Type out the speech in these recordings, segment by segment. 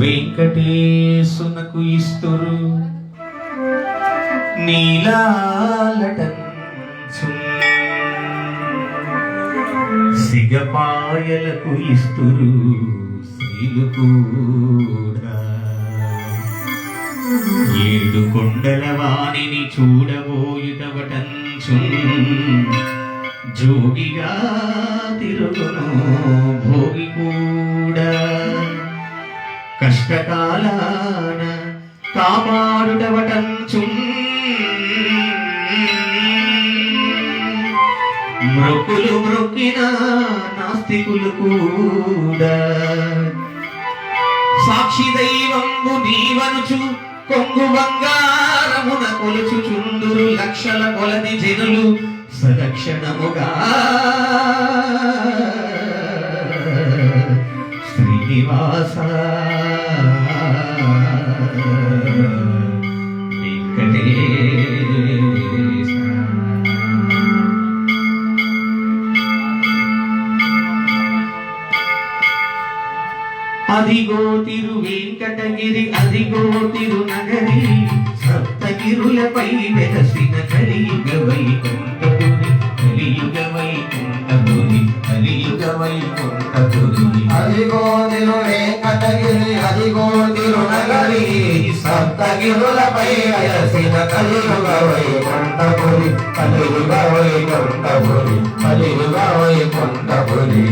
వెంకటేశునకు ఇస్తురు. నీలాలటంచు సిగపాయలకు ఇస్తురు స్త్రీలు కూడా. ఏడు కొండల వాణిని చూడబోయుటవటంచు జోగిగా తిరుగును భోగి కూడా. కష్టకాలాన కాపాడుటవటంచు మృకులు మృక్కిన నాస్తికులు కూడా. సాక్షి దైవంబు నీవనుచు కొంగు బంగారమున కొలుచు చుందురు లక్షల కొలది జనులు సలక్షణముగా శ్రీనివాస అదిగో తిరు వెంకటగిరి అదిగో తిరు నగరి సప్తగిరులపై వెలసిన కలియుగ వైకుంఠ అదిగో తిరు వెంకటగిరి అదిగో తిరునగరి సప్తగిరులపై అయసిన కలియుగవై వైకుంఠపురి కలియుగవై వైకుంఠపురి కలియుగవై వైకుంఠపురి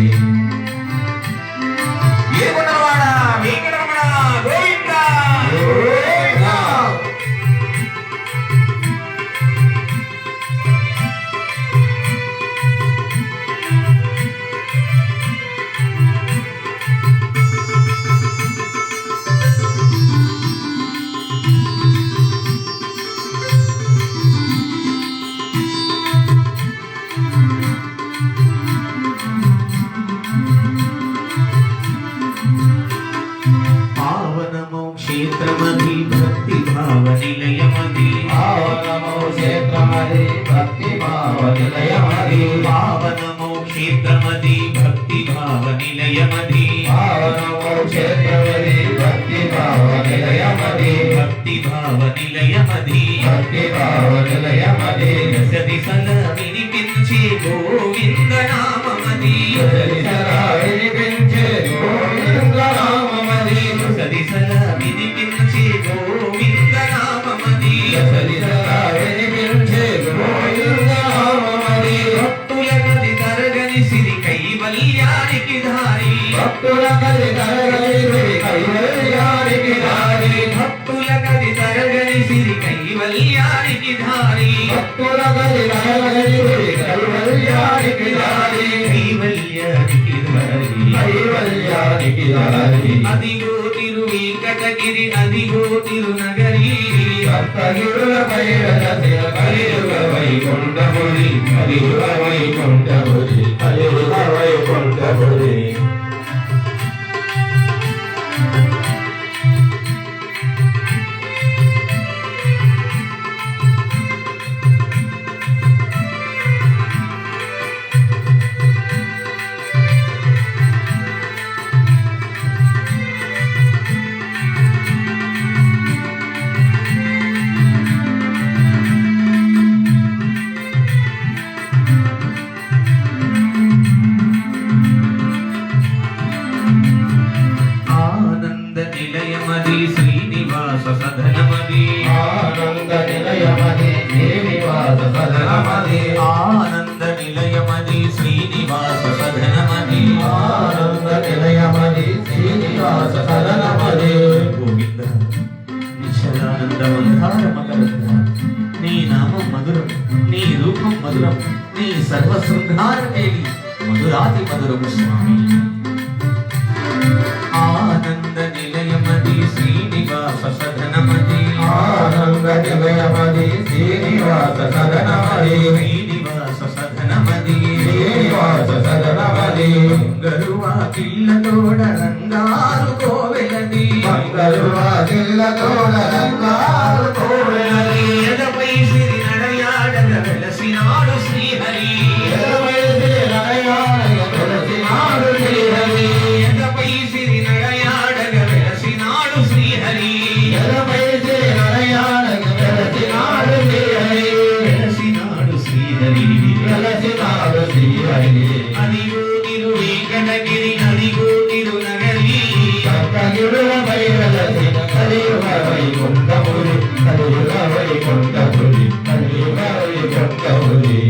నిలయమది పావనమో క్షేత్రమది భక్తి భావ నిలయమది పావనమో క్షేత్రమది భక్తి భావ నిలయమది భక్తి భావ నిలయమది భక్తి భావ నిలయమది దశ దిశల వినిపించే గోవింద నామమది ఇది అదిగో తిరునగరి సప్తగిరులపై వెలసిన కలియుగ వైకుంఠపురి కలియుగ వైకుంఠపురి కలియుగ వైకుంఠపురి సర్వ శృంగార కేలి మధురాతి మధురము స్వామి. ఆనంద నిలయమది శ్రీనివాస సదనమది. ఆనంద నిలయమది శ్రీనివాస సదనమది. శ్రీనివాస సదనమది. శ్రీనివాస సదనమది. గరువా కిల్లతోడ రంగారు కోవెలది. మంగళ వాకిళ్ళతోడ రంగారు కోవెలది. கத்தவரே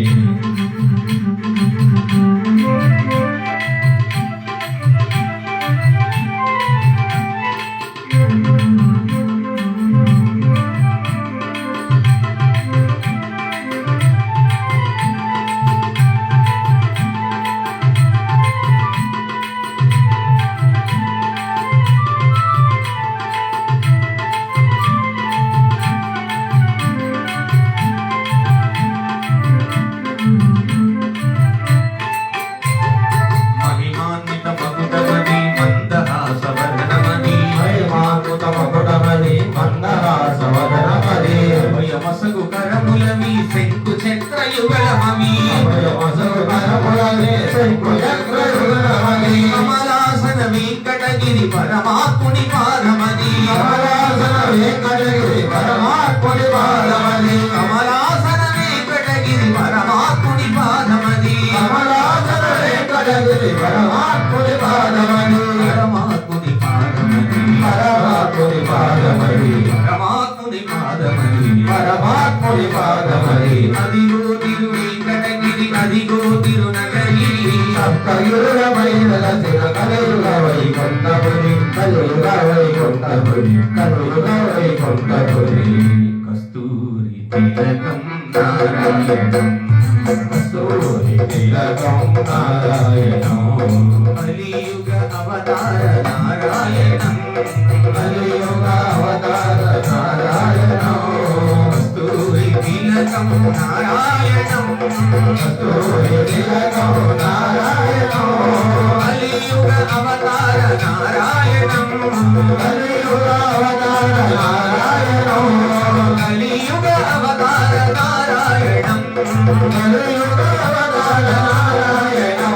కమలాసన వెంకటగిరి పరమాత్ముని పాదమది కమలాసన వెంకటగిరి పరమాత్ముని పాదమది కమలాసన వెంకటగిరి పరమాత్ముని పాదమది కమలాసన వెంకటగిరి పరమాత్ముని వైకుంఠపురి కలయుగ వైకుంఠపురి కస్తూరి తిలకం నారాయణం. కస్తూరి తిలకం నారాయణం. కలియుగ అవతార నారాయణం. కలియుగ అవతార నారాయణం. కస్తూరి తిలకం నారాయణం. కస్తూరి తిలకం నారాయణం. నారాయణం. కలియుగ అవతార నారాయణం. కలియుగ అవతార నారాయణం. కలియుగ అవతార నారాయణం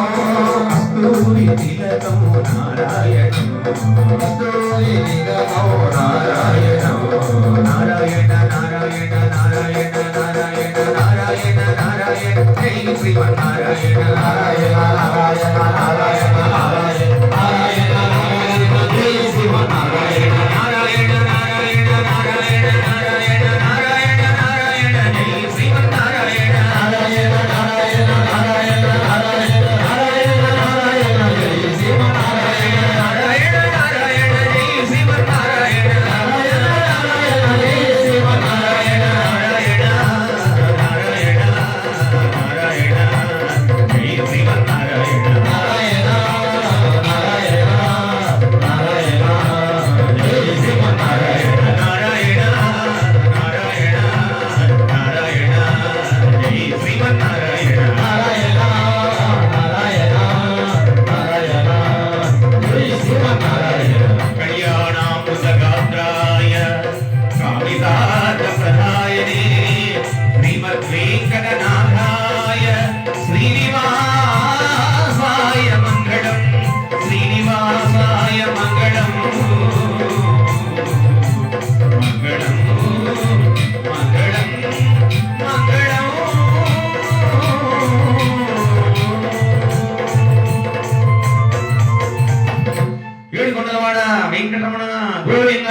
కస్తూరి తిలకం నారాయణం. కస్తూరి తిలకం నారాయణం. వెంకటరమణ గోవింద